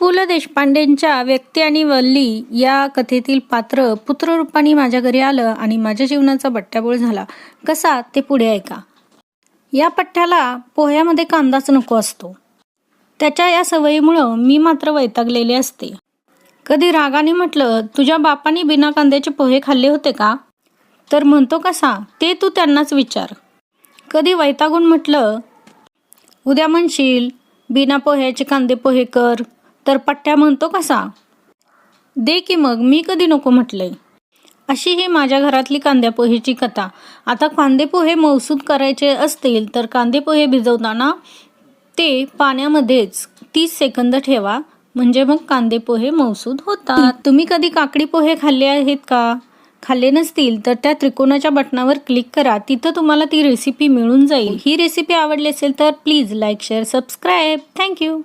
पु ल देशपांडेंच्या व्यक्ती आणि वल्ली या कथेतील पात्र पुत्ररूपाने माझ्या घरी आलं आणि माझ्या जीवनाचा बट्ट्याबोळ झाला. कसा? ते पुढे ऐका. या पठ्ठ्याला पोह्यामध्ये कांदाच नको असतो. त्याच्या या सवयीमुळं मी मात्र वैतागलेले असते. कधी रागाने म्हटलं तुझ्या बापाने बिना कांद्याचे पोहे खाल्ले होते का? तर म्हणतो कसा ते तू त्यांनाच विचार. कधी वैतागून म्हटलं उद्या म्हणशील बिना पोह्याचे कांदे पोहे कर. तर पट्ट्या म्हणतो कसा दे की मग मी कधी नको म्हटलंय. अशी ही माझ्या घरातली कांद्यापोहेची कथा. आता कांदेपोहे मौसूद करायचे असतील तर कांदेपोहे भिजवताना ते पाण्यामध्येच तीस सेकंद ठेवा म्हणजे मग कांदेपोहे मौसूद होतात. तुम्ही कधी काकडी पोहे खाल्ले आहेत का? खाल्ले नसतील तर त्या त्रिकोणाच्या बटनावर क्लिक करा तिथं तुम्हाला ती रेसिपी मिळून जाईल. ही रेसिपी आवडली असेल तर please like share subscribe thank you